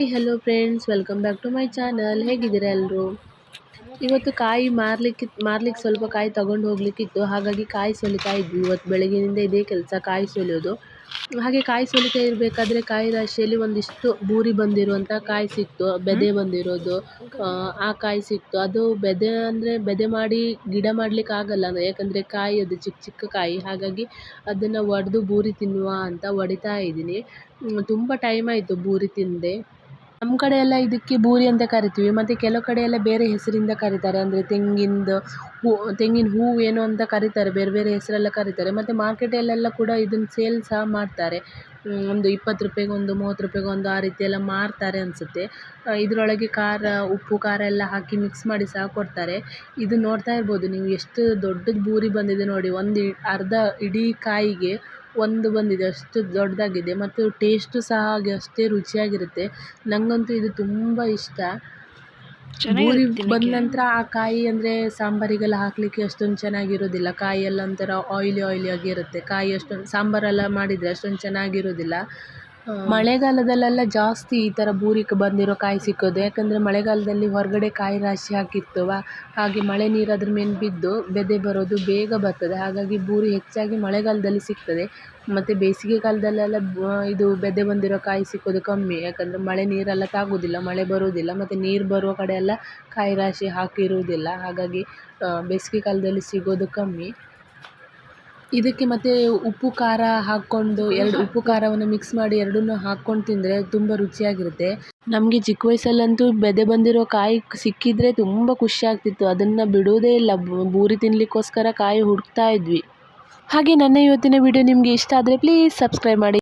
Hello friends welcome back to my channel ಹೇಗಿದ್ದೀರಾ ಎಲ್ಲರೂ ಇವತ್ತು ಕಾಯಿ ಮಾರ್ಲಿಕ್ಕೆ ಮಾರ್ಲಿಕ್ಕೆ ಸ್ವಲ್ಪ ಕಾಯಿ ತೊಗೊಂಡು ಹೋಗ್ಲಿಕ್ಕಿತ್ತು. ಹಾಗಾಗಿ ಕಾಯಿ ಸೊಲಿತಾ ಇದ್ವಿ. ಇವತ್ತು ಬೆಳಗಿನಿಂದ ಇದೇ ಕೆಲಸ ಕಾಯಿ ಸೊಲಿಯೋದು. ಹಾಗೆ ಕಾಯಿ ಸೊಲಿತಾ ಇರಬೇಕಾದ್ರೆ ಕಾಯಿ ರಾಶಿಯಲ್ಲಿ ಒಂದಿಷ್ಟು ಬೂರಿ ಬಂದಿರುವಂಥ ಕಾಯಿ ಸಿಕ್ತು. ಬೆದೆ ಬಂದಿರೋದು. ಆ, ಕಾಯಿ ಸಿಕ್ತು. ಅದು ಬೆದೆ ಅಂದರೆ ಬೆದೆ ಮಾಡಿ ಗಿಡ ಮಾಡ್ಲಿಕ್ಕೆ ಆಗಲ್ಲ. ಯಾಕಂದರೆ ಕಾಯಿ ಅದು ಚಿಕ್ಕ ಚಿಕ್ಕ ಕಾಯಿ. ಹಾಗಾಗಿ ಅದನ್ನು ಒಡೆದು ಬೂರಿ ತಿನ್ನುವ ಅಂತ ಒಡಿತಾ ಇದ್ದೀನಿ. ತುಂಬ ಟೈಮ್ ಆಯಿತು ಬೂರಿ ತಿಂದೆ. ನಮ್ಮ ಕಡೆ ಎಲ್ಲ ಇದಕ್ಕೆ ಬೂರಿ ಅಂತ ಕರಿತೀವಿ. ಮತ್ತು ಕೆಲವು ಕಡೆ ಎಲ್ಲ ಬೇರೆ ಹೆಸರಿಂದ ಕರೀತಾರೆ. ಅಂದರೆ ತೆಂಗಿಂದು ಹೂ, ತೆಂಗಿನ ಹೂವು ಏನು ಅಂತ ಕರೀತಾರೆ. ಬೇರೆ ಬೇರೆ ಹೆಸರೆಲ್ಲ ಕರೀತಾರೆ. ಮತ್ತು ಮಾರ್ಕೆಟಲ್ಲೆಲ್ಲ ಕೂಡ ಇದನ್ನು ಸೇಲ್ ಸಹ ಮಾಡ್ತಾರೆ. ಒಂದು ಇಪ್ಪತ್ತು ರೂಪಾಯಿಗೊಂದು ಮೂವತ್ತು ರೂಪಾಯಿಗೊಂದು ಆ ರೀತಿ ಎಲ್ಲ ಮಾರ್ತಾರೆ ಅನಿಸುತ್ತೆ. ಇದರೊಳಗೆ ಖಾರ, ಉಪ್ಪು, ಖಾರ ಎಲ್ಲ ಹಾಕಿ ಮಿಕ್ಸ್ ಮಾಡಿ ಸಹ ಕೊಡ್ತಾರೆ. ಇದು ನೋಡ್ತಾ ಇರ್ಬೋದು ನೀವು. ಎಷ್ಟು ದೊಡ್ಡದು ಬೂರಿ ಬಂದಿದೆ ನೋಡಿ. ಒಂದು ಅರ್ಧ ಇಡೀ ಕಾಯಿಗೆ ಒಂದು ಬಂದಿದೆ ಅಷ್ಟು ದೊಡ್ಡದಾಗಿದೆ ಮತ್ತು ಟೇಸ್ಟು ಸಹ ಹಾಗೆ ಅಷ್ಟೇ ರುಚಿಯಾಗಿರುತ್ತೆ. ನನಗಂತೂ ಇದು ತುಂಬ ಇಷ್ಟ. ಬೂರಿ ಬಂದ ನಂತರ ಆ ಕಾಯಿ ಅಂದರೆ ಸಾಂಬಾರಿಗೆಲ್ಲ ಹಾಕಲಿಕ್ಕೆ ಅಷ್ಟೊಂದು ಚೆನ್ನಾಗಿರೋದಿಲ್ಲ. ಕಾಯಿ ಎಲ್ಲ ಒಂಥರ ಆಯ್ಲಿ ಆಯ್ಲಿ ಆಗಿರುತ್ತೆ ಕಾಯಿ ಅಷ್ಟೊಂದು ಸಾಂಬಾರೆಲ್ಲ ಮಾಡಿದರೆ ಅಷ್ಟೊಂದು ಚೆನ್ನಾಗಿರೋದಿಲ್ಲ. ಮಳೆಗಾಲದಲ್ಲೆಲ್ಲ ಜಾಸ್ತಿ ಈ ಥರ ಬೂರಿಗೆ ಬಂದಿರೋ ಕಾಯಿ ಸಿಕ್ಕೋದು. ಯಾಕಂದರೆ ಮಳೆಗಾಲದಲ್ಲಿ ಹೊರಗಡೆ ಕಾಯಿ ರಾಶಿ ಹಾಕಿರ್ತವ ಹಾಗೆ ಮಳೆ ನೀರು ಅದ್ರ ಮೇಲೆ ಬಿದ್ದು ಬೆದೆ ಬರೋದು ಬೇಗ ಬರ್ತದೆ. ಹಾಗಾಗಿ ಬೂರಿ ಹೆಚ್ಚಾಗಿ ಮಳೆಗಾಲದಲ್ಲಿ ಸಿಗ್ತದೆ. ಮತ್ತು ಬೇಸಿಗೆ ಕಾಲದಲ್ಲೆಲ್ಲ ಇದು ಬೆದೆ ಬಂದಿರೋ ಕಾಯಿ ಸಿಕ್ಕೋದು ಕಮ್ಮಿ. ಯಾಕಂದರೆ ಮಳೆ ನೀರೆಲ್ಲ ತಾಗೋದಿಲ್ಲ, ಮಳೆ ಬರೋದಿಲ್ಲ. ಮತ್ತು ನೀರು ಬರುವ ಕಡೆ ಎಲ್ಲ ಕಾಯಿ ರಾಶಿ ಹಾಕಿರುವುದಿಲ್ಲ. ಹಾಗಾಗಿ ಬೇಸಿಗೆ ಕಾಲದಲ್ಲಿ ಸಿಗೋದು ಕಮ್ಮಿ. ಇದಕ್ಕೆ ಮತ್ತೆ ಉಪ್ಪು ಖಾರ ಹಾಕ್ಕೊಂಡು ಎರಡು ಉಪ್ಪು ಖಾರವನ್ನು ಮಿಕ್ಸ್ ಮಾಡಿ ಎರಡನ್ನೂ ಹಾಕ್ಕೊಂಡು ತಿಂದರೆ ತುಂಬ ರುಚಿಯಾಗಿರುತ್ತೆ. ನಮಗೆ ಚಿಕ್ಕ ವಯಸ್ಸಲ್ಲಂತೂ ಬೆದೆ ಬಂದಿರೋ ಕಾಯಿ ಸಿಕ್ಕಿದರೆ ತುಂಬ ಖುಷಿ ಆಗ್ತಿತ್ತು. ಅದನ್ನು ಬಿಡೋದೇ ಇಲ್ಲ. ಬೂರಿ ತಿನ್ನಲಿಕ್ಕೋಸ್ಕರ ಕಾಯಿ ಹುಡುಕ್ತಾ ಇದ್ವಿ. ಹಾಗೆ ನನ್ನ ಇವತ್ತಿನ ವಿಡಿಯೋ ನಿಮಗೆ ಇಷ್ಟ ಆದರೆ ಪ್ಲೀಸ್ ಸಬ್ಸ್ಕ್ರೈಬ್ ಮಾಡಿ.